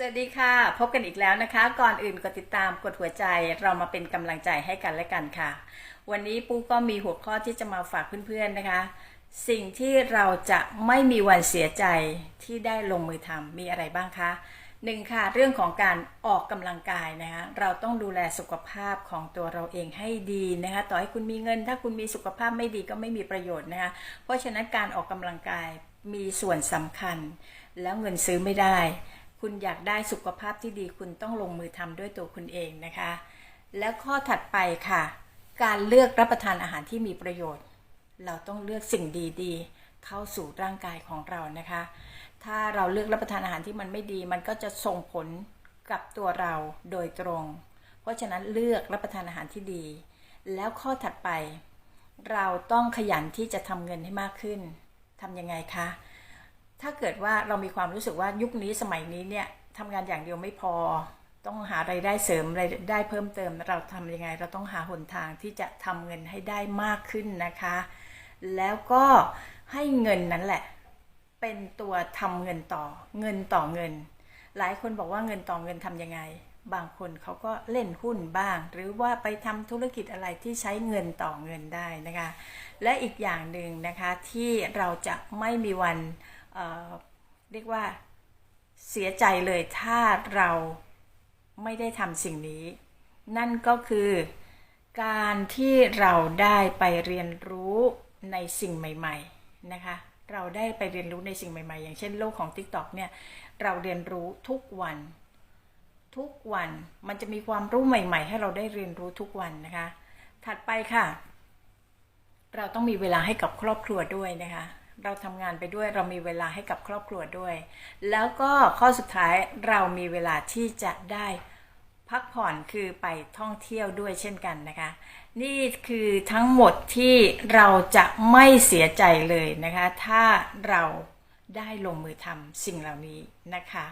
สวัสดีค่ะ พบกันอีกแล้วนะคะ ก่อนอื่นกดติดตามกดหัวใจเรามาเป็นกำลังใจให้กันและกันค่ะ วันนี้ปูก็มีหัวข้อที่จะมาฝากเพื่อนๆนะคะ สิ่งที่เราจะไม่มีวันเสียใจที่ได้ลงมือทำมีอะไรบ้างคะหนึ่งค่ะ เรื่องของการออกกำลังกายนะคะเราต้องดูแลสุขภาพของตัวเราเองให้ดีนะคะต่อให้คุณมีเงิน ถ้าคุณมีสุขภาพไม่ดีก็ไม่มีประโยชน์นะคะเพราะฉะนั้นการออกกำลังกายมีส่วนสำคัญ แล้วเงินซื้อไม่ได้ คุณอยากได้สุขภาพที่ดีคุณต้องลงมือทำด้วยตัวคุณเองนะคะ แล้วข้อถัดไปค่ะ การเลือกรับประทานอาหารที่มีประโยชน์ เราต้องเลือกสิ่งดีๆ เข้าสู่ร่างกายของเรานะคะ ถ้าเราเลือกรับประทานอาหารที่มันไม่ดี มันก็จะส่งผลกับตัวเราโดยตรง เพราะฉะนั้นเลือกรับประทานอาหารที่ดี แล้วข้อถัดไป เราต้องขยันที่จะทำเงินให้มากขึ้นทำยังไงคะ ถ้าเกิดว่าเรามีความรู้สึกว่ายุคนี้สมัยนี้เนี่ยทำงานอย่างเดียวไม่พอ ต้องหาไรายได้เสริมรายได้เพิ่มเติมเราทำยังไง เราต้องหาหนทางที่จะทำเงินให้ได้มากขึ้นนะคะ แล้วก็ให้เงินนั้นแหละ เป็นตัวทำเงินต่อ เงินต่อเงิน หลายคนบอกว่าเงินต่อเงินทำยังไง บางคนเขาก็เล่นหุ้นบ้าง หรือว่าไปทำธุรกิจอะไรที่ใช้เงินต่อเงินได้นะคะ และอีกอย่างหนึ่งนะคะที่เราจะไม่มีวัน เรียกว่าเสียใจเลยถ้าเราไม่ได้ทำสิ่งนี้ นั่นก็คือการที่เราได้ไปเรียนรู้ในสิ่งใหม่ ๆนะคะ เราได้ไปเรียนรู้ในสิ่งใหม่ ๆ อย่างเช่นโลกของ TikTok เนี่ยเราเรียนรู้ทุกวัน ทุกวันมันจะมีความรู้ใหม่ ๆ ให้เราได้เรียนรู้ทุกวันนะคะ ถัดไปค่ะ เราต้องมีเวลาให้กับครอบครัวด้วยนะคะ เราทำงานไปด้วยเรามีเวลาให้กับครอบครัวด้วย แล้วก็ข้อสุดท้ายเรามีเวลาที่จะได้พักผ่อนคือไปท่องเที่ยวด้วยเช่นกันนะคะ นี่คือทั้งหมดที่เราจะไม่เสียใจเลยนะคะ ถ้าเราได้ลงมือทำสิ่งเหล่านี้นะคะ